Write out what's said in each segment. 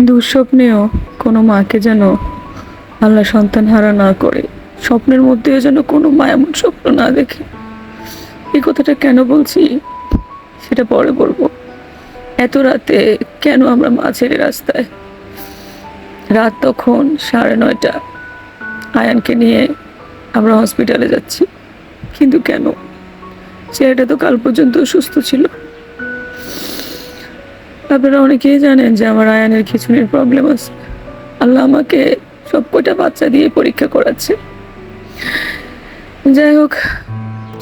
দুঃস্বপ্নেও কোনো মাকে যেন আল্লাহ সন্তান হারা না করে, স্বপ্নের মধ্যেও যেন কোনো মা এমন স্বপ্ন না দেখে। এই কথাটা কেন বলছি? সেটা পরে বলব। এত রাতে কেন আমরা মা ছেড়ে রাস্তায়? রাত তখন সাড়ে নয়টা। আয়ানকে নিয়ে আমরা হসপিটালে যাচ্ছি। কিন্তু কেন? ছেলেটা তো কাল পর্যন্ত সুস্থ ছিল। আপনারা অনেকেই জানেন যে আমার আয়ানের খিচুনির প্রবলেম আছে। আল্লাহ আমাকে সব কটা বাচ্চা দিয়ে পরীক্ষা করাচ্ছে। যাই হোক,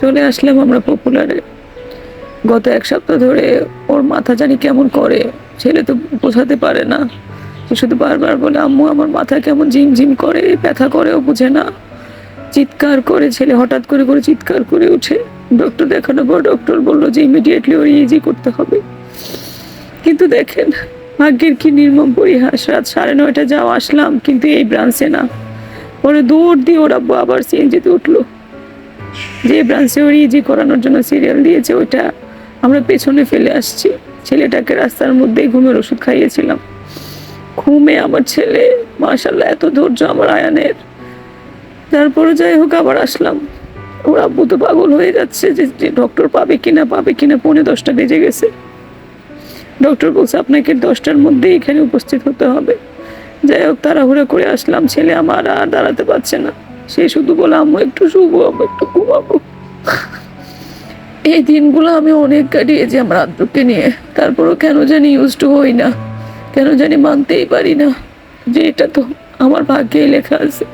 চলে আসলাম আমরা পপুলারে গত এক সপ্তাহ ধরে ওর মাথা জানি কেমন করে, ছেলে তো বোঝাতে পারে না। শুধু বারবার বলে, আম্মু, আমার মাথা কেমন ঝিম ঝিম করে, ব্যথা করেও বুঝে না। চিৎকার করে ছেলে হঠাৎ করে করে চিৎকার করে উঠে। ডক্টর দেখানোর পর ডক্টর বলল যে ইমিডিয়েটলি ওর ইজি করতে হবে। কিন্তু দেখেন, ভাগ্যের কি নির্মম পরিহাস। রাত সাড়ে নয়টা যাও, আসলাম, কিন্তু এই ব্রাঞ্চে না। পরে দৌড় দিয়ে ওরা আবার সিএনজিতে উঠল। যে ব্রাঞ্চে ওর ইজি করানোর জন্য সিরিয়াল দিয়েছে, ওইটা আমরা পেছনে ফেলে আসছি। ছেলেটাকে রাস্তার মধ্যেই ঘুমের ওষুধ খাইয়েছিলাম। ঘুমে আমার ছেলে মাশাল্লাহ এত ধৈর্য আমার আয়ানের। তারপরে যাই হোক, আবার আসলাম। ওর আব্বু তো পাগল হয়ে যাচ্ছে যে ডক্টর পাবে কিনা পাবে কিনা, পৌনে দশটা বেজে গেছে। ডক্টর বলছে, আপনাকে দশটার মধ্যে এখানে উপস্থিত হতে হবে। যাই হোক, তাড়াহুড়া করে আসলাম। ছেলে আমার আর দাঁড়াতে পারছে না। সে শুধু বলে একটু শুভ আম্মু, একটু ঘুমাবো। এই দিনগুলো আমি অনেক কাটিয়েছি আমার আদ্রকে নিয়ে। তারপরও কেন জানি ইউজ টু হই না। কেন জানি মানতেই পারি না যে এটা তো আমার ভাগ্যেই লেখা আছে।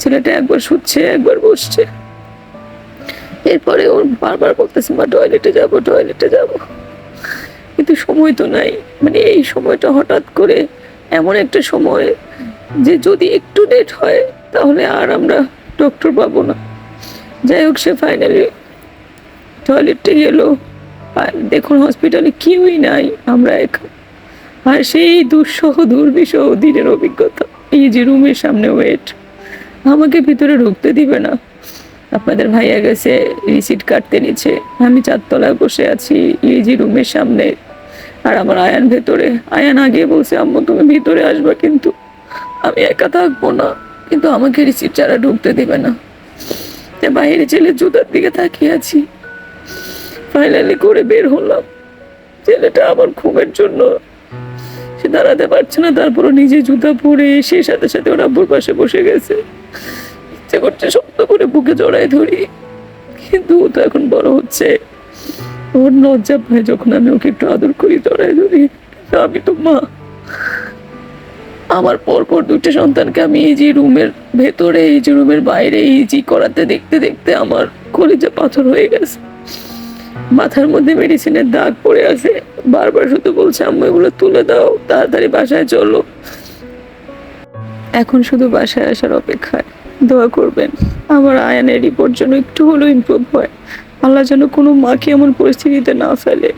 ছেলেটা একবার শুচ্ছে, একবার বসছে। এরপরে ওর বারবার বলতেছে, মা টয়লেটে যাব টয়লেটে যাব। কিন্তু সময় তো নাই। মানে এই সময়টা হঠাৎ করে এমন একটা সময় যে যদি একটু লেট হয়, তাহলে আর আমরা ডক্টর পাবো না। যাই হোক, সে ফাইনালি টয়লেটে গেল। আর দেখুন হসপিটালে কেউই নাই, আমরা একা। আর সেই দুঃসহ, দুর্বিষহ দিনের অভিজ্ঞতা। এই যে রুমের সামনে ওয়েট আমাকে ভিতরে ঢুকতে দিবে না। আপনাদের ভাইয়া গেছে রিসিট কাটতে নিচ্ছে। আমি চারতলায় বসে আছি যে রুমের সামনে। আর আমার আয়ান ভেতরে। আয়ান আগে বলছে, আম্মু, তুমি ভিতরে আসবা কিন্তু আমি একা থাকব না। কিন্তু আমাকে রিসিট ছাড়া ঢুকতে দেবে না। বাইরে ছেলে জুতার দিকে তাকিয়ে আছি। ফাইনালি করে বের হলাম। ছেলেটা আমার ঘুমের জন্য। সে দাঁড়াতে পারছে না, তারপরও নিজে জুতা পরে সে সাথে সাথে ওর আব্বুর পাশে বসে গেছে। ইচ্ছে করছে শক্ত করে বুকে জড়াই ধরি। কিন্তু ও তো এখন বড় হচ্ছে। ওর লজ্জা পায় যখন আমি ওকে একটু আদর করি জড়াই ধরি। আমি তো মা। আমার পরপর দুটো সন্তানকে আমি এই যে রুমের ভেতরে, এই যে রুমের বাইরে, এই যে করাতে, দেখতে দেখতে আমার কলিজা পাথর হয়ে গেছে। মাথার মধ্যে মেডিসিনের দাগ পড়ে আছে। বারবার শুধু বলছে, আম্মু, এগুলো তুলে দাও, তাড়াতাড়ি বাসায় চলো। এখন শুধু বাসায় আসার অপেক্ষায়। দোয়া করবেন, আমার আয়ানের রিপোর্ট যেন একটু হলেও ইমপ্রুভ হয়। আল্লাহ যেন কোনো মাকে এমন পরিস্থিতিতে না ফেলে।